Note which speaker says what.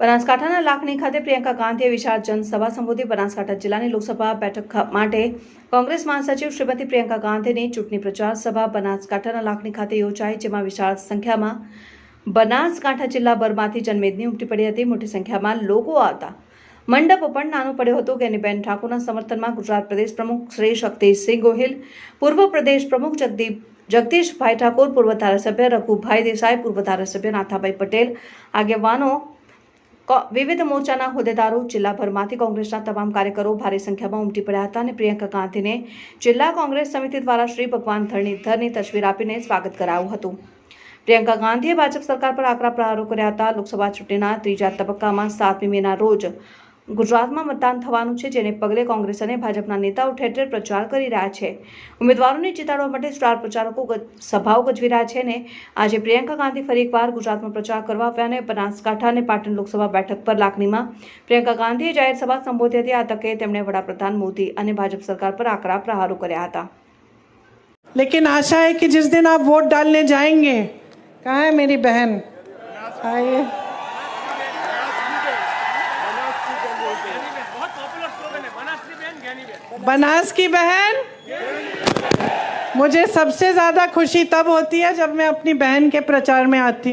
Speaker 1: બનાસકાંઠાના લાખણી ખાતે પ્રિયંકા ગાંધીએ વિશાળ જનસભા સંબોધી. બનાસકાંઠા જિલ્લાની લોકસભા બેઠક માટે કોંગ્રેસ મહાસચિવ શ્રીમતી પ્રિયંકા ગાંધીની ચૂંટણી પ્રચાર સભા બનાસકાંઠાના લાખણી ખાતે યોજાઈ, જેમાં વિશાળ સંખ્યામાં બનાસકાંઠા જિલ્લાભરમાંથી જનમેદની ઉમટી પડી હતી. મોટી સંખ્યામાં લોકો આવતા મંડપ પણ નાનો પડ્યો હતો. ગેનીબેન ઠાકોરના સમર્થનમાં ગુજરાત પ્રદેશ પ્રમુખ શ્રી શક્તિસિંહ ગોહિલ, પૂર્વ પ્રદેશ પ્રમુખ જગદીપ જગદીશભાઈ ઠાકોર, પૂર્વ ધારાસભ્ય રઘુભાઈ દેસાઈ, પૂર્વ ધારાસભ્ય નાથાભાઈ પટેલ, આગેવાનો વિવિધ મોરચાના હોદ્દેદારો, જિલ્લાભરમાંથી કોંગ્રેસના તમામ કાર્યકરો ભારે સંખ્યામાં ઉમટી પડ્યા હતા અને પ્રિયંકા ગાંધીને જિલ્લા કોંગ્રેસ સમિતિ દ્વારા શ્રી ભગવાન ધરણીધરની તસવીર આપીને સ્વાગત કરાયું હતું. પ્રિયંકા ગાંધીએ ભાજપ સરકાર પર આકરા પ્રહારો કર્યા હતા. લોકસભા ચૂંટણીના ત્રીજા તબક્કામાં સાતમી મેના રોજ ગુજરાતમાં મતદાન થવાનું છે જેને પગલે કોંગ્રેસ અને ભાજપના નેતાઓ ઠેર ઠેર પ્રચાર કરી રહ્યા છે ઉમેદવારોને જીતાડવા માટે સ્ટાર પ્રચારકો ગ- સભાઓ ગજવી રહ્યા છે ને આજે પ્રિયંકા ગાંધી ફરી એકવાર ગુજરાતમાં પ્રચાર કરવા આવ્યા અને બનાસકાંઠા અને પાટણ લોકસભા બેઠક પર લાખનીમાં પ્રિયંકા ગાંધીએ જાહેર સભા સંબોધી હતી આ તકે તેમણે વડાપ્રધાન મોદી અને ભાજપ સરકાર પર આકરા પ્રહારો કર્યા હતા
Speaker 2: लेकिन आशा है कि जिस दिन आप वोट डालने जाएंगे कहाँ है मेरी बहन आइए बनास की बहन मुझे सबसे ज़्यादा खुशी तब होती है जब मैं अपनी बहन के प्रचार में आती हूँ